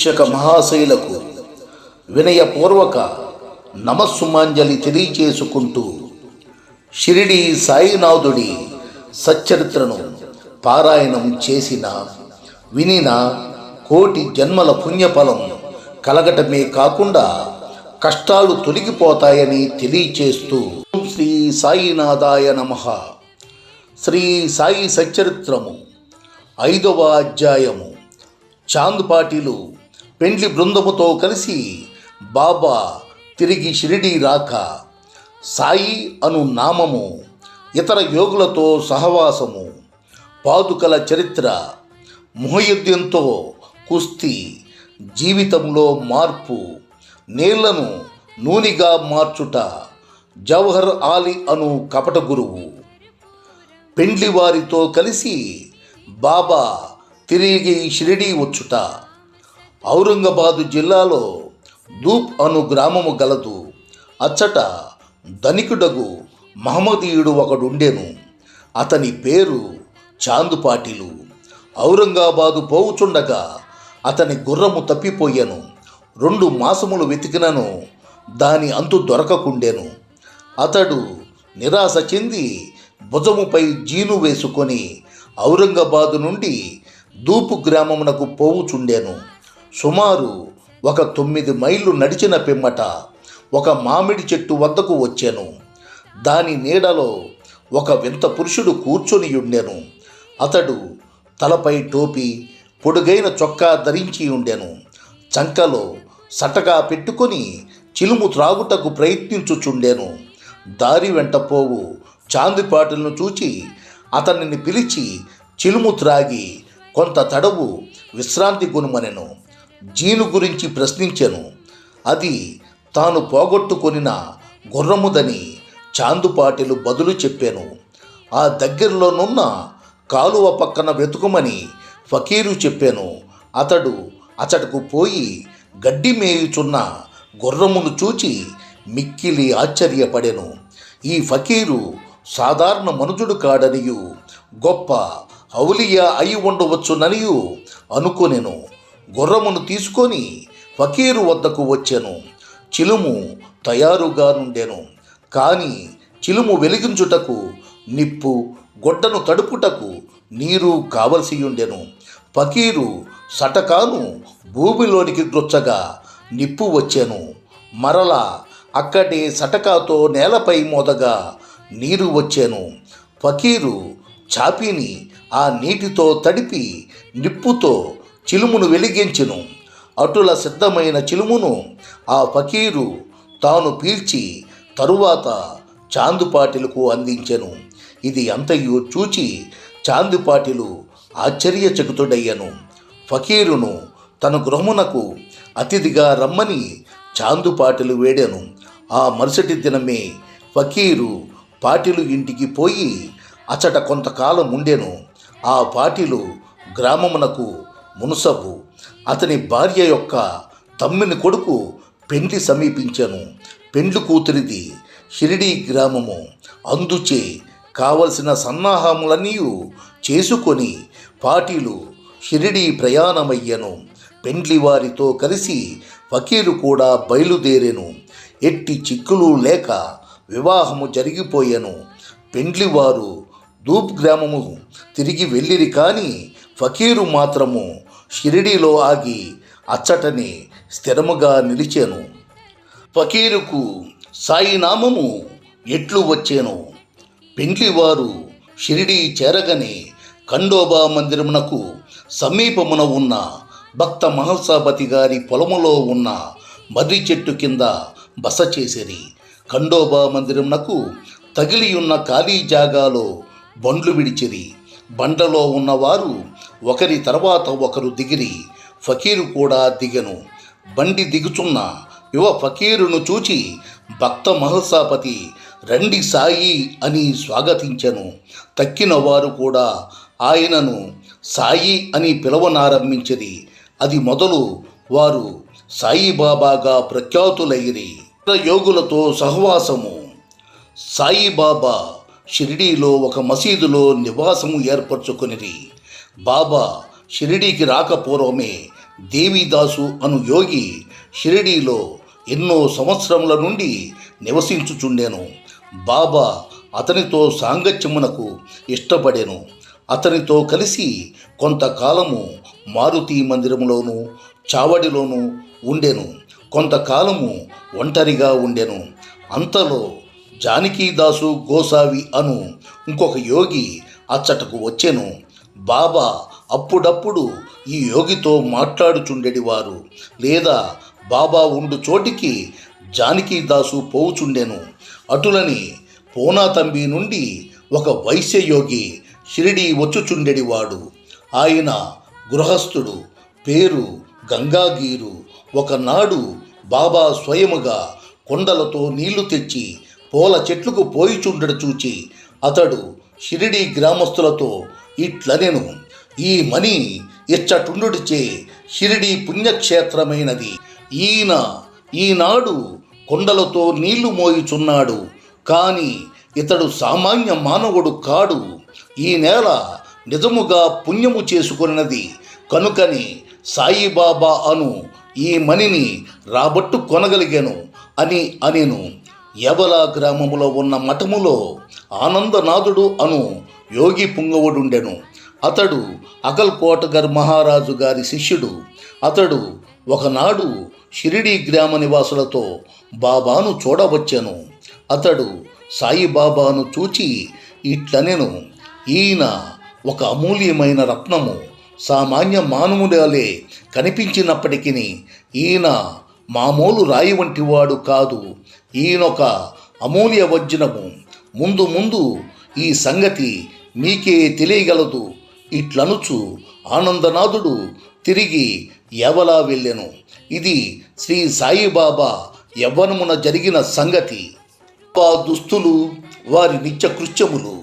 శిక్షక మహాశైలకు వినయపూర్వక నమస్సుమాంజలి తెలియచేసుకుంటూ షిరిడి సాయినాథుడి సచ్చరిత్రను పారాయణం చేసిన వినిన కోటి జన్మల పుణ్యఫలం కలగటమే కాకుండా కష్టాలు తొలగిపోతాయని తెలియచేస్తూ శ్రీ సాయినాథాయ నమః. శ్రీ సాయి సచ్చరిత్రము ఐదవ అధ్యాయము. చాంద్ పాటిలు పెండ్లి బృందముతో కలిసి బాబా తిరిగి షిరిడి రాక సాయి అను నామము ఇతర యోగులతో సహవాసము పాదుకల చరిత్ర మొహయుద్యంతో కుస్తీ జీవితంలో మార్పు నీళ్ళను నూనెగా మార్చుట జవహర్ ఆలీ అను కపట గురువు. పెండ్లి వారితో కలిసి బాబా తిరిగి షిరిడి వచ్చుట ఔరంగాబాదు జిల్లాలో దూప్ అను గ్రామము గలదు. అచ్చట ధనికుడగు మహమ్మదీయుడు ఒకడుండెను. అతని పేరు చాందుపాటిలు. ఔరంగాబాదు పోవుచుండగా అతని గుర్రము తప్పిపోయాను. రెండు మాసములు వెతికినను దాని అంతు దొరకకుండెను. అతడు నిరాశ చెంది భుజముపై జీను వేసుకొని ఔరంగాబాదు నుండి దూపు గ్రామమునకు పోవుచుండెను. సుమారు ఒక తొమ్మిది మైళ్ళు నడిచిన పిమ్మట ఒక మామిడి చెట్టు వద్దకు వచ్చాను. దాని నీడలో ఒక వింత పురుషుడు కూర్చొని ఉండెను. అతడు తలపై టోపీ పొడుగైన చొక్కా ధరించి ఉండెను. చంకలో సటగా పెట్టుకొని చిలుము త్రాగుటకు ప్రయత్నించుచుండెను. దారి వెంట పోవు చాందిపాటులను చూచి అతనిని పిలిచి చిలుము త్రాగి కొంత తడవు విశ్రాంతి కొనుమనెను. జీను గురించి ప్రశ్నించెను. అది తాను పోగొట్టుకొనిన గుర్రముదని చాందుపాటిలు బదులు చెప్పాను. ఆ దగ్గరలోనున్న కాలువ పక్కన వెతుకుమని ఫకీరు చెప్పాను. అతడు అతడుకు పోయి గడ్డి మేయుచున్న గుర్రమును చూచి మిక్కిలి ఆశ్చర్యపడెను. ఈ ఫకీరు సాధారణ మనుజుడు కాడనియు గొప్ప ఔలియా అయి ఉండవచ్చుననియు అనుకొనెను. గుర్రమును తీసుకొని ఫకీరు వద్దకు వచ్చెను. చిలుము తయారుగా నుండెను. కానీ చిలుము వెలిగించుటకు నిప్పు గొడ్డను తడుపుటకు నీరు కావలసి ఉండెను ఫకీరు సటకాను భూమిలోనికి గ్రొచ్చగా నిప్పు వచ్చెను. మరల అక్కడే సటకాతో నేలపై మోదగా నీరు వచ్చెను. ఫకీరు చాపీని ఆ నీటితో తడిపి నిప్పుతో చిలుమును వెలిగించెను. అటుల సిద్ధమైన చిలుమును ఆ ఫకీరు తాను పీల్చి తరువాత చాందుపాటిలకు అందించెను. ఇది అంతయు చూచి చాందుపాటిలు ఆశ్చర్యచకుతుడయ్యను. ఫకీరును తన గృహమునకు అతిథిగా రమ్మని చాందుపాటిలు వేడాను. ఆ మరుసటి దినమే ఫకీరు పాటిలు ఇంటికి పోయి అచట కొంతకాలం ఉండెను ఆ పాటిలు గ్రామమునకు మునసబు. అతని భార్య యొక్క తమ్మిని కొడుకు పెండ్లి సమీపించెను. పెండ్లి కూతురిది షిరిడీ గ్రామము. అందుచే కావలసిన సన్నాహములన్నీ చేసుకొని పాటీలు షిరిడీ ప్రయాణమయ్యను. పెండ్లి వారితో కలిసి ఫకీరు కూడా బయలుదేరెను. ఎట్టి చిక్కులు లేక వివాహము జరిగిపోయెను. పెండ్లివారు దూప్ గ్రామము తిరిగి వెళ్ళిరి కానీ ఫకీరు మాత్రము షిరిడీలో ఆగి అచ్చటని స్థిరముగా నిలిచాను. ఫకీరుకు సాయినామము ఎట్లు వచ్చాను? పెండ్లివారు షిరిడీ చేరగనే ఖండోబా మందిరమునకు సమీపమున ఉన్న భక్త మహల్సాపతి గారి పొలములో ఉన్న మర్రి చెట్టు కింద బస చేసిరి. ఖండోబా మందిరమునకు తగిలి ఉన్న ఖాళీ జాగాలో బండ్లు విడిచిరి. బండలో ఉన్నవారు ఒకరి తర్వాత ఒకరు దిగిరి. ఫకీరు కూడా దిగను. బండి దిగుచున్న యువ ఫకీరును చూచి భక్త మహసాపతి రండి సాయి అని స్వాగతించెను. తక్కిన వారు కూడా ఆయనను సాయి అని పిలవనారంభించిరి. అది మొదలు వారు సాయిబాబాగా ప్రఖ్యాతులయ్యిరి యోగులతో సహవాసము. సాయిబాబా షిరిడీలో ఒక మసీదులో నివాసము ఏర్పరచుకొనిరి. బాబా షిరిడీకి రాకపూర్వమే దేవిదాసు అను యోగి షిరిడీలో ఎన్నో సంవత్సరముల నుండి నివసించుచుండెను. బాబా అతనితో సాంగత్యమునకు ఇష్టపడెను. అతనితో కలిసి కొంతకాలము మారుతి మందిరములోను చావడిలోను ఉండెను. కొంతకాలము ఒంటరిగా ఉండెను. అంతలో జానకీదాసు గోసావి అను ఇంకొక యోగి అచ్చటకు వచ్చెను. బాబా అప్పుడప్పుడు ఈ యోగితో మాట్లాడుచుండెడివారు. లేదా బాబా ఉండు చోటికి జానకీదాసు పోవుచుండెను. అటులని పోనాతంబి నుండి ఒక వైశ్యయోగి షిరిడి వచ్చుచుండెడివాడు. ఆయన గృహస్థుడు పేరు గంగాగీరు. ఒకనాడు బాబా స్వయముగా కొండలతో నీళ్ళు తెచ్చి పూల చెట్లకు పోయిచుండడు చూచి అతడు షిరిడి గ్రామస్తులతో ఇట్లనెను ఈ మణి ఇచ్చటుండుడిచే షిరిడి పుణ్యక్షేత్రమైనది. ఈయన ఈనాడు కొండలతో నీళ్ళు మోయుచున్నాడు. కానీ ఇతడు సామాన్య మానవుడు కాడు. ఈ నేల నిజముగా పుణ్యము చేసుకున్నది. కనుకని సాయిబాబా అను ఈ మణిని రాబట్టు కొనగలిగాను అని అనెను. యవలా గ్రామములో ఉన్న మఠములో ఆనందనాథుడు అను యోగి పుంగవుడుండెను. అతడు అకల్కోటగర్ మహారాజు గారి శిష్యుడు. అతడు ఒకనాడు షిరిడి గ్రామ నివాసులతో బాబాను చూడవచ్చెను. అతడు సాయిబాబాను చూచి ఇట్లనెను ఈయన ఒక అమూల్యమైన రత్నము సామాన్య మానవులే కనిపించినప్పటికీ ఈయన మామూలు రాయి వంటివాడు కాదు ఈయనొక అమూల్య వజ్రము. ముందు ముందు ఈ సంగతి మీకే తెలియగలదు. ఇట్లనుచు ఆనందనాథుడు తిరిగి ఎవలా వెళ్ళెను. ఇది శ్రీ సాయిబాబా యవ్వనమున జరిగిన సంగతి. ఆ దుస్తులు వారి నిత్య కృత్యములు.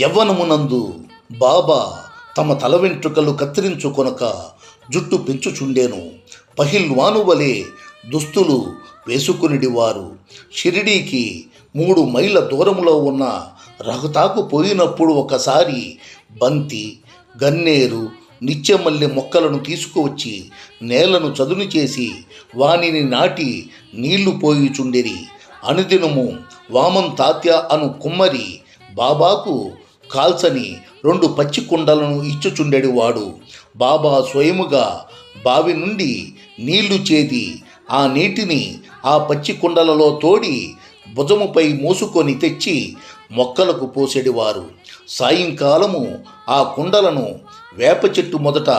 యవ్వనమునందు బాబా తమ తల వెంట్రుకలు కత్తిరించుకొనక జుట్టు పెంచుచుండేను. పహిల్వాను వలె దుస్తులు వేసుకునిడివారు. షిరిడీకి మూడు మైళ్ళ దూరంలో ఉన్న రహతాకు పోయినప్పుడు ఒకసారి బంతి గన్నేరు నిత్యమల్లి మొక్కలను తీసుకువచ్చి నేలను చదును చేసి వానిని నాటి నీళ్ళు పోయిచుండిరి. అనుదినము వామం తాత్య అను కుమ్మరి బాబాకు కాల్చని రెండు పచ్చి కుండలను ఇచ్చుచుండెడివాడు. బాబా స్వయముగా బావి నుండి నీళ్ళు చేది ఆ నీటిని ఆ పచ్చి కుండలలో తోడి భుజముపై మోసుకొని తెచ్చి మొక్కలకు పోసేడివారు. సాయంకాలము ఆ కుండలను వేప చెట్టు మొదట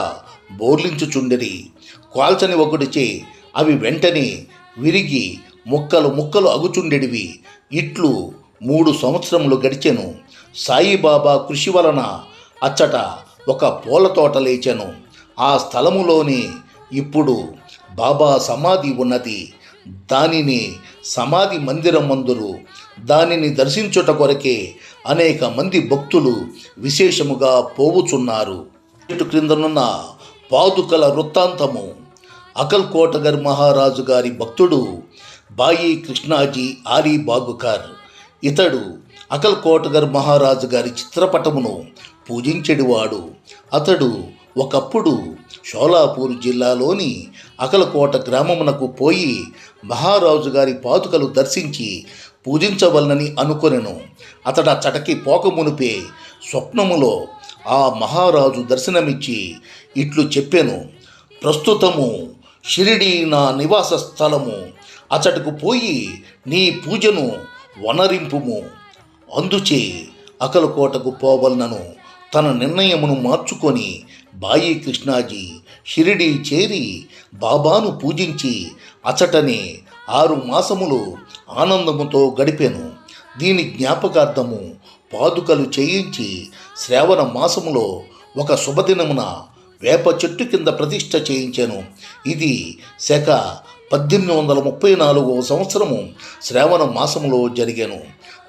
బోర్లించుచుండిరి. కాల్చని ఒకటిచే అవి వెంటనే విరిగి ముక్కలు ముక్కలు అగుచుండెడివి. ఇట్లు మూడు సంవత్సరములు గడిచెను. సాయిబాబా కృషి వలన అచ్చట ఒక పూల తోట లేచెను. ఆ స్థలములోనే ఇప్పుడు బాబా సమాధి ఉన్నది. దానిని సమాధి మందిరం మందురు దానిని దర్శించుట కొరకే అనేక మంది భక్తులు విశేషముగా పోవుచున్నారు. చెట్టు క్రిందనున్న పాదుకల వృత్తాంతము. అకల్కోటగర్ మహారాజు గారి భక్తుడు బాయి కృష్ణాజీ ఆలీ బాగుకార్ ఇతడు అకల్కోటగర్ మహారాజు గారి చిత్రపటమును పూజించెడివాడు. అతడు ఒకప్పుడు షోలాపూర్ జిల్లాలోని అకలకోట గ్రామమునకు పోయి మహారాజు గారి పాతుకలు దర్శించి పూజించవలనని అనుకొనెను. అతడు అచ్చటకి పోకమునిపే స్వప్నములో ఆ మహారాజు దర్శనమిచ్చి ఇట్లు చెప్పెను. ప్రస్తుతము షిరిడి నా నివాస స్థలము. అచటకు పోయి నీ పూజను వనరింపుము. అందుచే అకలకోటకు పోవలనను తన నిర్ణయమును మార్చుకొని బాయి కృష్ణాజీ షిరిడి చేరి బాబాను పూజించి అచటనే ఆరు మాసములు ఆనందముతో గడిపెను. దీని జ్ఞాపకార్థము పాదుకలు చేయించి శ్రావణ మాసములో ఒక శుభదినమున వేప చెట్టు కింద ప్రతిష్ఠ చేయించాను. ఇది శక పద్దెనిమిది వందల ముప్పై నాలుగవ సంవత్సరము శ్రావణ మాసములో జరిగాను.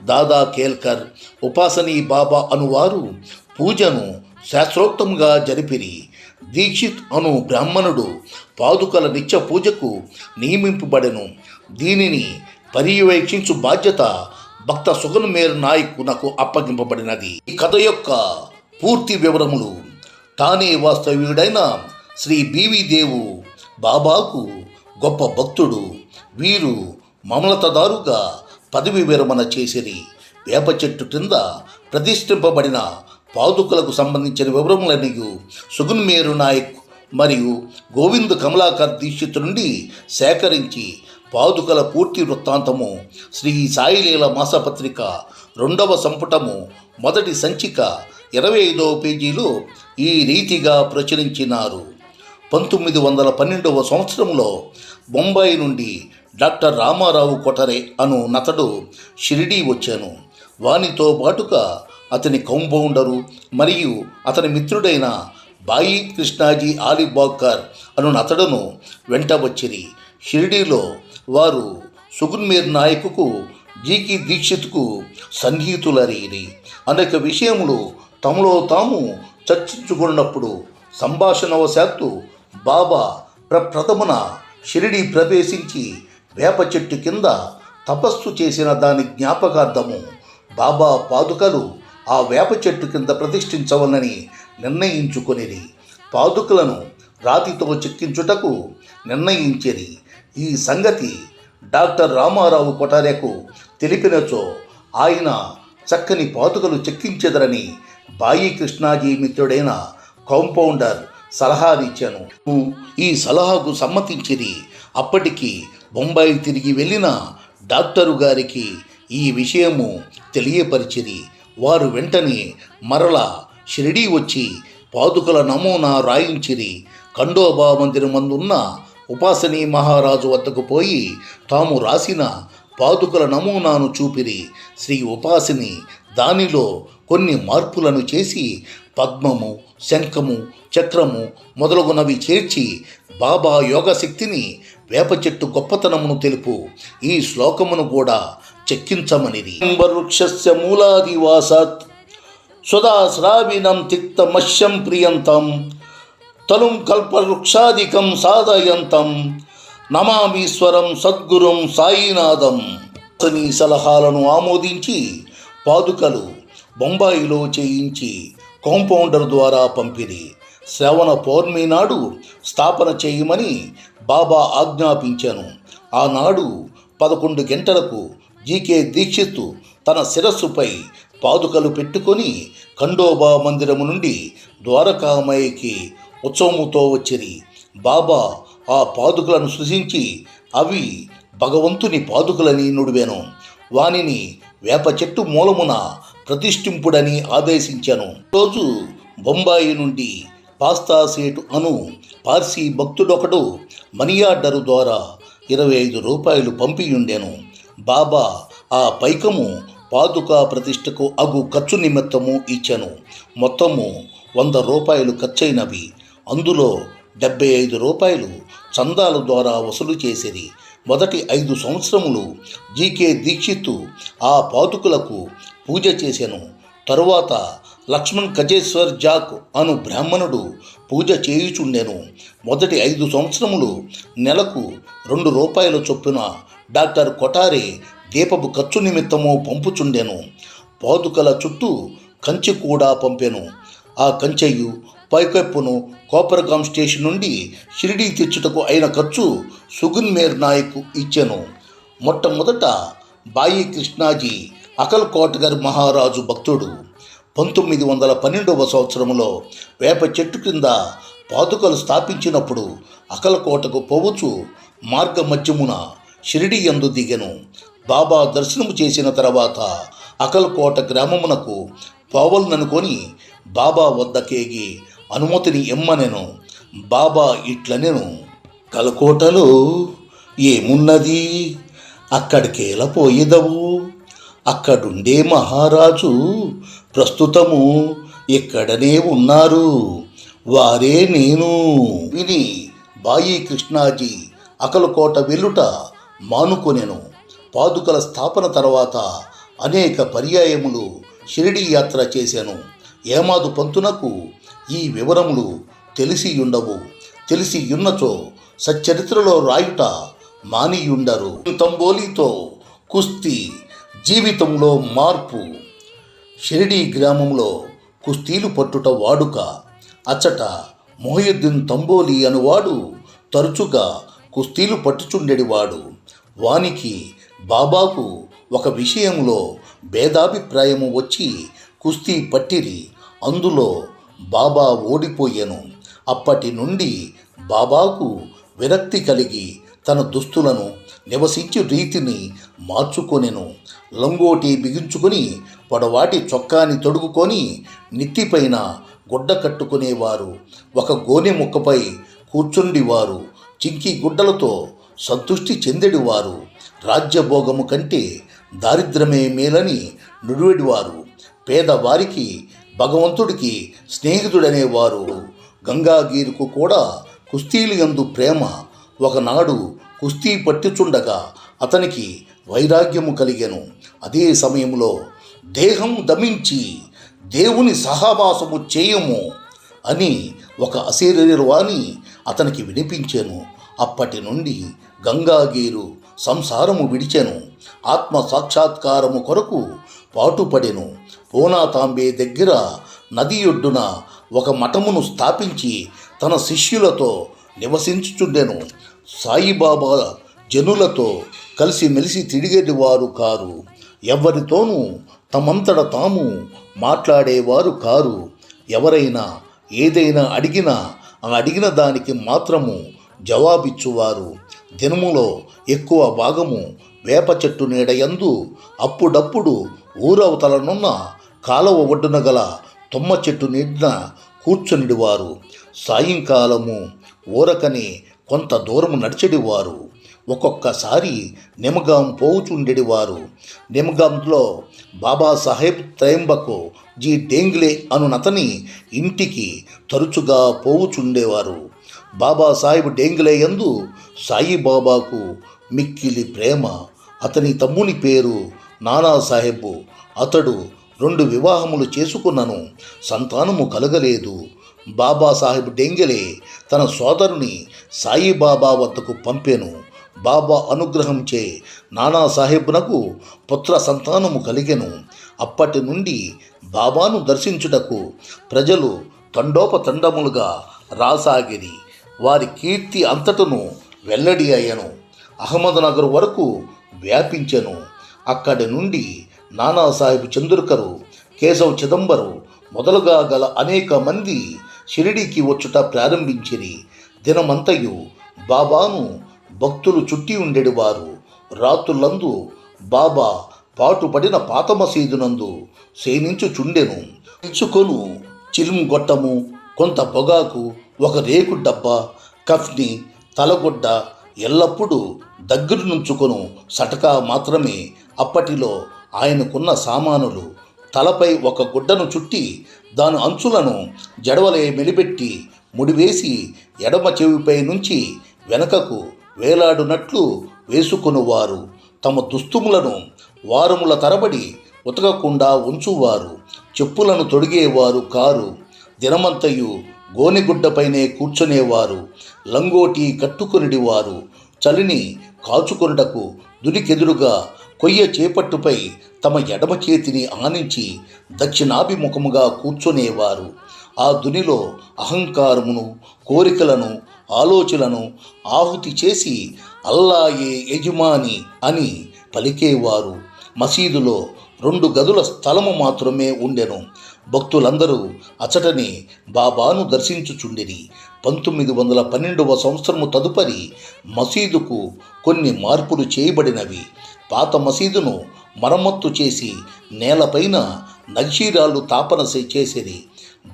దాదా కేల్కర్ ఉపాసనీ బాబా అనువారు పూజను శాస్త్రోక్తంగా జరిపిరి. దీక్షిత్ అను బ్రాహ్మణుడు పాదుకల నిత్య పూజకు నియమింపబడెను. దీనిని పర్యవేక్షించు బాధ్యత భక్త సుగన్మేర్ నాయక్ నాకు అప్పగింపబడినది. ఈ కథ యొక్క పూర్తి వివరములు తానే వాస్తవ్యుడైన శ్రీ బీవి దేవు బాబాకు గొప్ప భక్తుడు. వీరు మమలతదారుగా పదవి విరమణ చేసిరి. వేప చెట్టు క్రింద ప్రతిష్ఠింపబడిన పాదుకలకు సంబంధించిన వివరములని సుగున్మేరు నాయక్ మరియు గోవింద్ కమలాకర్ దీక్షిత్ నుండి సేకరించి పాదుకల పూర్తి వృత్తాంతము శ్రీ సాయిలీల మాసపత్రిక రెండవ సంపుటము మొదటి సంచిక ఇరవై ఐదవ పేజీలో ఈ రీతిగా ప్రచురించినారు. పంతొమ్మిది వందల పన్నెండవ సంవత్సరంలో బొంబాయి నుండి డాక్టర్ రామారావు కొటరే అను నతడు షిరిడీ వచ్చాను. వానితో పాటుగా అతని కౌంబౌండరు మరియు అతని మిత్రుడైన బాయి కృష్ణాజీ ఆలిబాక్కర్ అను అతడును వెంట వచ్చిరి. షిరిడీలో వారు సుగున్మీర్ నాయకుకు జీకి దీక్షిత్కు సన్నిహితులరీరి అనేక విషయములు తమలో తాము చర్చించుకున్నప్పుడు సంభాషణవశాత్తు బాబా ప్రప్రథమున షిరిడి ప్రవేశించి వేప చెట్టు కింద తపస్సు చేసిన దాని జ్ఞాపకార్థము బాబా పాదుకలు ఆ వేప చెట్టు కింద ప్రతిష్ఠించవలని నిర్ణయించుకొనిది పాదుకలను రాతితో చెక్కించుటకు నిర్ణయించిరి. ఈ సంగతి డాక్టర్ రామారావు కొటారెకు తెలిపినచో ఆయన చక్కని పాతుకలు చెక్కించెదరని బాయి కృష్ణాజీ మిత్రుడైన కాంపౌండర్ సలహానిచ్చాను. ఈ సలహాకు సమ్మతించిది అప్పటికి బొంబాయి తిరిగి వెళ్ళిన డాక్టరు గారికి ఈ విషయము తెలియపరిచిరి. వారు వెంటనే మరల షిరిడీ వచ్చి పాదుకల నమూనా రాయించిరి. ఖండోబా మందిరమందున్న ఉపాసనీ మహారాజు వద్దకు పోయి తాము రాసిన పాదుకల నమూనాను చూపిరి. శ్రీ ఉపాసిని దానిలో కొన్ని మార్పులను చేసి పద్మము శంఖము చక్రము మొదలగునవి చేర్చి బాబా యోగశక్తిని వేప చెట్టు గొప్పతనమును తెలుపు. ఈ శ్లోకమును కూడా చెక్కించమనిది. వృక్షస్య మూలాదివాసాత్ సుధాశ్రావినం తిక్తమశ్యం ప్రియంతం తలుం కల్పవృక్షాదికం సాధయంతం నమామీశ్వరం సద్గురుం సాయినాథం. అతని సలహాలను ఆమోదించి పాదుకలు బొంబాయిలో చేయించి కాంపౌండర్ ద్వారా పంపిణీ. శ్రవణ పౌర్ణమి నాడు స్థాపన చేయమని బాబా ఆజ్ఞాపించాను. ఆనాడు పదకొండు గంటలకు జీకే దీక్షిత్ తన శిరస్సుపై పాదుకలు పెట్టుకొని ఖండోబా మందిరము నుండి ద్వారకామయ్యకి ఉత్సవముతో వచ్చిరి. బాబా ఆ పాదుకలను సృజించి అవి భగవంతుని పాదుకలని నుడివాను. వానిని వేప చెట్టు మూలమున ప్రతిష్ఠింపుడని ఆదేశించాను. రోజు బొంబాయి నుండి పాస్తా సేటు అను పార్సీ భక్తుడొకడు మనీ ఆర్డరు ద్వారా ఇరవై ఐదు రూపాయలు పంపియుండెను. బాబా ఆ పైకము పాదుకా ప్రతిష్టకు అగు ఖర్చు నిమిత్తము ఇచ్చాను. మొత్తము వంద రూపాయలు ఖర్చయినవి అందులో డెబ్బై ఐదు రూపాయలు చందాల ద్వారా వసూలు చేసిరి. మొదటి ఐదు సంవత్సరములు జీకే దీక్షిత్తు ఆ పాదుకులకు పూజ చేశాను తరువాత లక్ష్మణ్ కజేశ్వర్ జాక్ అను బ్రాహ్మణుడు పూజ చేయుచుండెను. మొదటి ఐదు సంవత్సరములు నెలకు రెండు రూపాయల చొప్పున డాక్టర్ కొటారి దీపపు ఖర్చు నిమిత్తము పంపుచుండెను. పాదుకల చుట్టూ కంచె కూడా పంపెను. ఆ కంచెయు పైకప్పును కోపరగాం స్టేషన్ నుండి షిరిడీ తెచ్చుటకు అయిన ఖర్చు సుగున్మేర్ నాయక్ ఇచ్చెను. మొట్టమొదట బాయి కృష్ణాజీ అకల్కోటగర్ మహారాజు భక్తుడు. పంతొమ్మిది వందల పన్నెండవ సంవత్సరంలో వేప చెట్టు కింద పాదుకలు స్థాపించినప్పుడు అకలకోటకు పోవచ్చు మార్గ మధ్యమున షిరిడి యందు దిగెను. బాబా దర్శనము చేసిన తర్వాత అకల్కోట గ్రామమునకు పోవలననుకొని బాబా వద్దకేగి అనుమతిని ఇమ్మనెను. బాబా ఇట్లనెను కలకోటలో ఏమున్నది? అక్కడికేలా పోయేదవు అక్కడుండే మహారాజు ప్రస్తుతము ఇక్కడనే ఉన్నారు? వారే నేను. విని బాయి కృష్ణాజీ అకలకోట వెల్లుట మానుకొనెను. పాదుకల స్థాపన తర్వాత అనేక పర్యాయములు షిరిడి యాత్ర చేశాను ఏమాదు పంతునకు ఈ వివరములు తెలిసి ఉండవు తెలిసి ఉన్నచో సచ్చరిత్రలో రాయుట మానియుండరు. తంబోలితో కుస్తీ జీవితంలో మార్పు. షిరిడి గ్రామంలో కుస్తీలు పట్టుట వాడుక. అచ్చట మొహయుద్దీన్ తంబోలి అనువాడు తరచుగా కుస్తీలు పట్టుచుండెడివాడు. వానికి బాబాకు ఒక విషయంలో భేదాభిప్రాయము వచ్చి కుస్తీ పట్టిరి అందులో బాబా ఓడిపోయాను. అప్పటి నుండి బాబాకు విరక్తి కలిగి తన దుస్తులను నివసించు రీతిని మార్చుకొనెను. లంగోటి బిగించుకొని పొడవాటి చొక్కాని తొడుగుకొని నెత్తిపైన గుడ్డ కట్టుకునేవారు. ఒక గోనె ముక్కపై కూర్చుండివారు. చింకి గుడ్డలతో సంతృష్టి చెందెడివారు. రాజ్యభోగము కంటే దారిద్రమే మేలని నుడివెడివారు. పేదవారికి భగవంతుడికి స్నేహితుడనేవారు. గంగాగీరుకు కూడా కుస్తీలియందు ప్రేమ ఒకనాడు కుస్తీ పట్టుచుండగా అతనికి వైరాగ్యము కలిగెను. అదే సమయంలో దేహం దమించి దేవుని సహవాసము చేయము అని ఒక అశరీరవాణి అతనికి వినిపించాను. అప్పటి నుండి గంగాగీరు సంసారము విడిచెను. ఆత్మ సాక్షాత్కారము కొరకు పాటుపడెను. పూనాతాంబే దగ్గర నది ఒడ్డున ఒక మఠమును స్థాపించి తన శిష్యులతో నివసించుచుండెను. సాయిబాబా జనులతో కలిసిమెలిసి తిరిగేటివారు కారు. ఎవరితోనూ తమంతట తాము మాట్లాడేవారు కారు. ఎవరైనా ఏదైనా అడిగినా ఆ అడిగిన దానికి మాత్రము జవాబిచ్చువారు. దినములో ఎక్కువ భాగము వేప చెట్టు నీడయందు అప్పుడప్పుడు ఊరవతలనున్న కాలవ ఒడ్డున గల తుమ్మ చెట్టు నీడిన కూర్చునిడివారు. సాయంకాలము ఊరకని కొంత దూరము నడిచెడివారు. ఒక్కొక్కసారి నిమగాం పోవుచుండెడివారు. నిమగాంలో బాబాసాహెబ్ త్రయంబకు జీ డేంగ్లే అనునతని ఇంటికి తరచుగా పోవుచుండేవారు. బాబాసాహెబ్ డేంగిలే యందు సాయిబాబాకు మిక్కిలి ప్రేమ. అతని తమ్ముని పేరు నానాసాహెబ్. అతడు రెండు వివాహములు చేసుకున్నను. సంతానము కలగలేదు. బాబాసాహెబ్ డెంగెలే తన సోదరుని సాయిబాబా వద్దకు పంపెను. బాబా అనుగ్రహంచే నానాసాహెబ్నకు పుత్ర సంతానము కలిగెను. అప్పటి నుండి బాబాను దర్శించుటకు ప్రజలు తండోపతండములుగా రాసాగిరి. వారి కీర్తి అంతటను వెల్లడి అయ్యను. అహ్మద్నగర్ వరకు వ్యాపించెను. అక్కడి నుండి నానాసాహెబ్ చంద్రకరు కేశవ్ చిదంబరు మొదలుగా గల అనేక మంది షిరిడీకి వచ్చుట ప్రారంభించిరి. దినమంతయు బాబాను భక్తులు చుట్టి ఉండేవారు రాత్రులందు బాబా పాటుపడిన పాత మసీదునందు సేనించుచుండెను. ఇచ్చుకొను చిలుము గొట్టము కొంత పొగాకు ఒక రేకు డబ్బా కఫ్ని తలగొడ్డ ఎల్లప్పుడూ దగ్గర నుంచుకొను. సటకా మాత్రమే అప్పటిలో ఆయనకున్న సామానులు తలపై ఒక గుడ్డను చుట్టి దాని అంచులను జడవలే మెలిపెట్టి ముడివేసి ఎడమ చెవిపై నుంచి వెనకకు వేలాడునట్లు వేసుకునివారు. తమ దుస్తుములను వారముల తరబడి ఉతకకుండా ఉంచువారు. చెప్పులను తొడిగేవారు కారు. దినమంతయు గోనెగుడ్డపైనే కూర్చునేవారు. లంగోటి కట్టుకొనిడివారు. చలిని కాచుకొనుటకు దునికెదురుగా కొయ్య చేపట్టుపై తమ ఎడమ చేతిని ఆనించి దక్షిణాభిముఖముగా కూర్చునేవారు. ఆ దునిలో అహంకారమును కోరికలను ఆలోచనలను ఆహుతి చేసి అల్లాయే యజమాని అని పలికేవారు. మసీదులో రెండు గదుల స్థలము మాత్రమే ఉండెను. భక్తులందరూ అచటనే బాబాను దర్శించుచుండిరి. పంతొమ్మిది వందల పన్నెండవ సంవత్సరము తదుపరి మసీదుకు కొన్ని మార్పులు చేయబడినవి. పాత మసీదును మరమ్మత్తు చేసి నేలపైన నక్షీరాలు తాపన చేసిరి.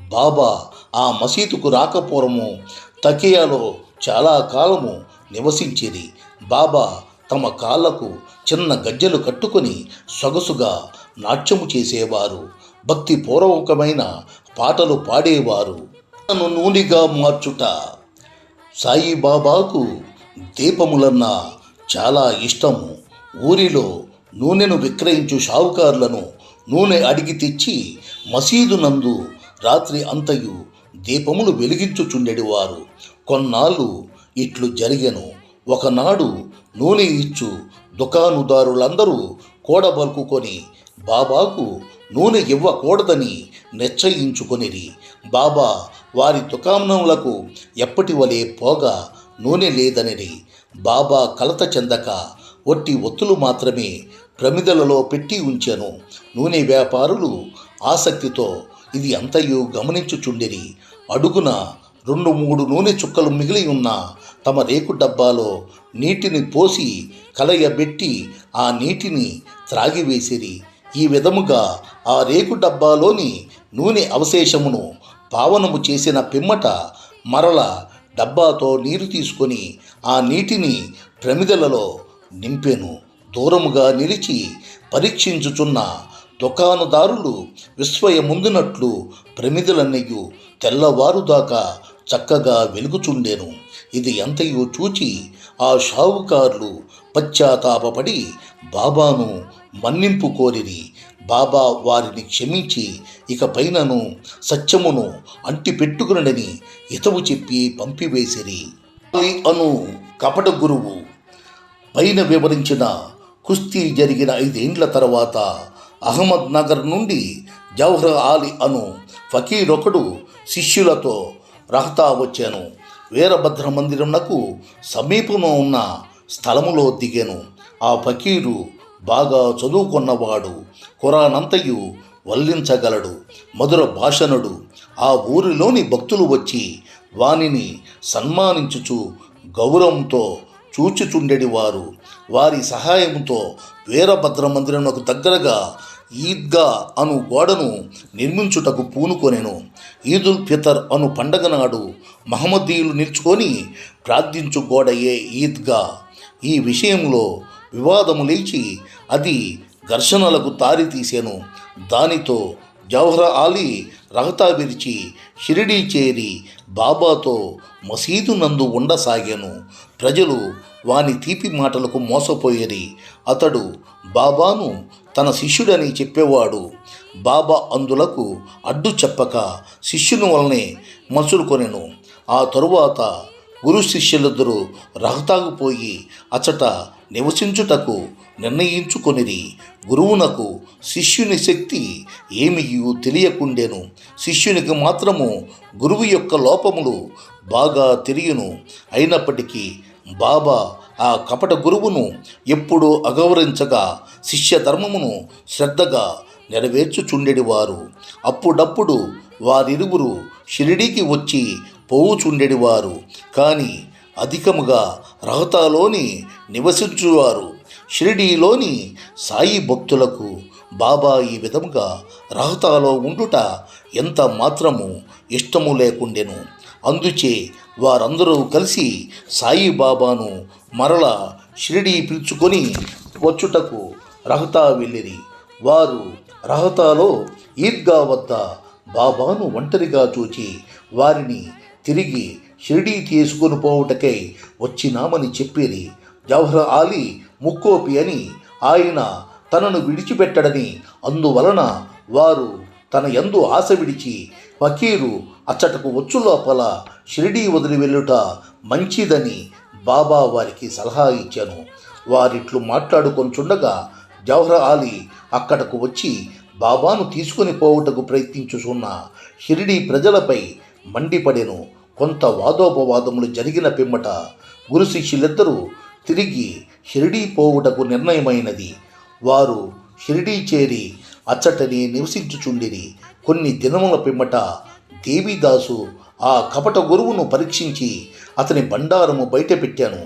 బాబా ఆ మసీదుకు రాకపోవడము తకియాలో చాలా కాలము నివసించిరి. బాబా తమ కాళ్ళకు చిన్న గజ్జెలు కట్టుకొని సొగసుగా నాట్యము చేసేవారు. భక్తి పూర్వకమైన పాటలు పాడేవారు. తను నూనెగా మార్చుట. సాయిబాబాకు దీపములన్న చాలా ఇష్టము. ఊరిలో నూనెను విక్రయించు షావుకారులను నూనె అడిగి తెచ్చి మసీదు నందు రాత్రి అంతయు దీపములు వెలిగించుచుండెడివారు. కొన్నాళ్ళు ఇట్లు జరిగెను. ఒకనాడు నూనె ఇచ్చు దుకాణదారులందరూ కూడబలుకుకొని బాబాకు నూనె ఇవ్వకూడదని నిశ్చయించుకొనిరి. బాబా వారి దుకాణములకు ఎప్పటి వలె పోగా నూనె లేదనిరి. బాబా కలత చెందక ఒట్టి ఒత్తులు మాత్రమే ప్రమిదలలో పెట్టి ఉంచెను. నూనె వ్యాపారులు ఆసక్తితో ఇది అంతయు గమనించుచుండిరి. అడుగున రెండు మూడు నూనె చుక్కలు మిగిలి ఉన్న తమ రేకు డబ్బాలో నీటిని పోసి కలయబెట్టి ఆ నీటిని త్రాగివేసిరి. ఈ విధముగా ఆ రేకు డబ్బాలోని నూనె అవశేషమును పావనము చేసిన పిమ్మట మరల డబ్బాతో నీరు తీసుకొని ఆ నీటిని ప్రమిదలలో నింపెను. దూరముగా నిలిచి పరీక్షించుచున్న దుకాణదారులు విస్మయముందునట్లు ప్రమిదలన్నయ్యు తెల్లవారుదాకా చక్కగా వెలుగుచుండెను. ఇది ఎంతయో చూచి ఆ షావుకారులు పశ్చాత్తాపడి బాబాను మన్నింపు కోరిరి. బాబా వారిని క్షమించి ఇక పైనను సత్యమును అంటి పెట్టుకునని ఇతవు చెప్పి పంపివేసిరి. అను కపట గురువు. పైన వివరించిన కుస్తీ జరిగిన ఐదేండ్ల తర్వాత అహ్మద్ నగర్ నుండి జవహర్ అలీ అను ఫకీరొకడు శిష్యులతో రహతా వచ్చాను. వీరభద్ర మందిరంనకు సమీపంలో ఉన్న స్థలములో దిగాను. ఆ ఫకీరు బాగా చదువుకున్నవాడు ఖురానంతయు వల్లించగలడు. మధుర భాషణుడు ఆ ఊరిలోని భక్తులు వచ్చి వానిని సన్మానించుచు గౌరవంతో చూచుచుండెడి వారు వారి సహాయంతో వీరభద్ర మందిరమునకు దగ్గరగా ఈద్గా అను గోడను నిర్మించుటకు పూనుకొనెను. ఈదుల్ ఫితర్ అను పండగ నాడు మహమ్మదీయులు నిల్చుకొని ప్రార్థించు గోడయే ఈద్గా. ఈ విషయంలో వివాదము లేచి అది ఘర్షణలకు దారితీసెను. దానితో జవహర్ ఆలీ రహతా విరిచి షిరిడీ చేరి బాబాతో మసీదు నందు ఉండసాగాను. ప్రజలు వాని తీపి మాటలకు మోసపోయేది. అతడు బాబాను తన శిష్యుడని చెప్పేవాడు. బాబా అందులకు అడ్డు చెప్పక శిష్యుని వలనే మసులుకొనెను. ఆ తరువాత గురు శిష్యులిద్దరూ రహతాకు పోయి అచట నివసించుటకు నిర్ణయించుకొనిది గురువునకు శిష్యుని శక్తి ఏమియు తెలియకుండెను. శిష్యునికి మాత్రము గురువు యొక్క లోపములు బాగా తెలియను. అయినప్పటికీ బాబా ఆ కపట గురువును ఎప్పుడూ అగౌరవించగా శిష్య ధర్మమును శ్రద్ధగా నెరవేర్చుచుండెడివారు. అప్పుడప్పుడు వారిరువురు షిరిడీకి వచ్చి పోవుచుండెడివారు. కానీ అధికముగా రహతాలోని నివసించువారు. షిరిడీలోని సాయి భక్తులకు బాబా ఈ విధముగా రహతాలో ఉండుట ఎంత మాత్రము ఇష్టము లేకుండెను. అందుచే వారందరూ కలిసి సాయి బాబాను మరల షిరిడీ పిలుచుకొని వచ్చుటకు రహతా వెళ్ళిరి. వారు రహతాలో ఈద్గా వద్ద బాబాను ఒంటరిగా చూచి వారిని తిరిగి షిరిడీ తీసుకొని పోవుటకై వచ్చినామని చెప్పిరి. జవహర్ ఆలీ ముక్కోపి అని ఆయన తనను విడిచిపెట్టడని అందువలన వారు తన ఎందు ఆశ విడిచి ఫకీరు అచ్చటకు వచ్చు లోపల షిరిడీ వదిలి వెళ్ళుట మంచిదని బాబా వారికి సలహా ఇచ్చాను. వారిట్లు మాట్లాడుకొంచుండగా జవహర్ ఆలీ అక్కడకు వచ్చి బాబాను తీసుకొని పోవుటకు ప్రయత్నించుచున్న షిరిడీ ప్రజలపై మండిపడెను. కొంత వాదోపవాదములు జరిగిన పిమ్మట గురు శిష్యులిద్దరూ తిరిగి షిరిడీ పోవుటకు నిర్ణయమైనది. వారు షిరిడీ చేరి అచ్చటని నివసించుచుండిరి. కొన్ని దినముల పిమ్మట దేవీదాసు ఆ కపట గురువును పరీక్షించి అతని బండారము బయటపెట్టాను.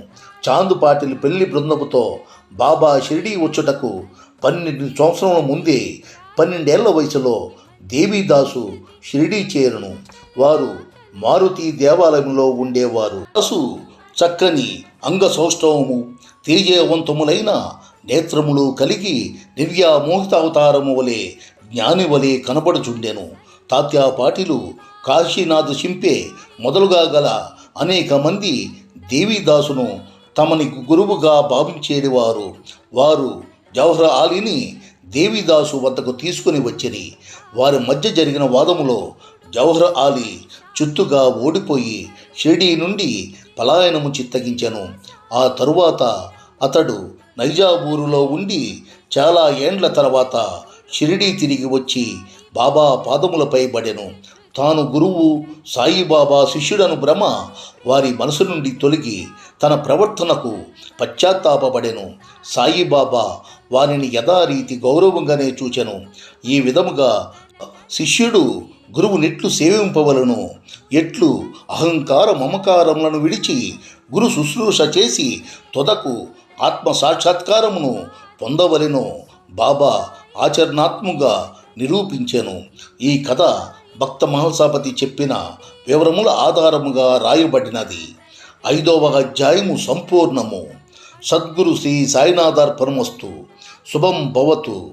చాందుపాటిలి చాందుపాటిల్ పెళ్ళి బృందముతో బాబా షిరిడీ వచ్చుటకు పన్నెండు సంవత్సరముల ముందే పన్నెండేళ్ళ వయసులో దేవీదాసు షిరిడీ చేరును. వారు మారుతి దేవాలయంలో ఉండేవారు. అసు చక్కని అంగసౌష్ఠవము తేజవంతములైన నేత్రములు కలిగి దివ్యామోహిత మోహితావతారము వలె జ్ఞాని వలె కనబడుచుండెను. తాత్యాపాటిలు కాశీనాథ్ సింపే మొదలుగా గల అనేక మంది దేవిదాసును తమని గురువుగా భావించేవారు వారు జవహర్ ఆలీని దేవిదాసు వద్దకు తీసుకుని వచ్చిరి. వారి మధ్య జరిగిన వాదములో జవహర్ ఆలీ చుత్తుగా ఓడిపోయి షిరిడీ నుండి పలాయనము చిత్తగించెను. ఆ తరువాత అతడు నైజాబూరులో ఉండి చాలా ఏండ్ల తర్వాత షిరిడీ తిరిగి వచ్చి బాబా పాదములపై పడెను. తాను గురువు సాయిబాబా శిష్యుడను భ్రమ వారి మనసు నుండి తొలగి తన ప్రవర్తనకు పశ్చాత్తాపబడెను సాయిబాబా వారిని యథారీతి గౌరవంగానే చూచెను. ఈ విధముగా శిష్యుడు గురువు నెట్లు సేవింపవలను. ఎట్లు అహంకార మమకారములను విడిచి గురు శుశ్రూష చేసి తొదకు ఆత్మ సాక్షాత్కారమును పొందవలెను. బాబా ఆచరణాత్మగా నిరూపించెను. ఈ కథ భక్త మహల్సాపతి చెప్పిన వివరముల ఆధారముగా రాయబడినది. ఐదవ అధ్యాయము సంపూర్ణము. సద్గురు శ్రీ సాయినాథార్పణమస్తు. శుభం భవతు.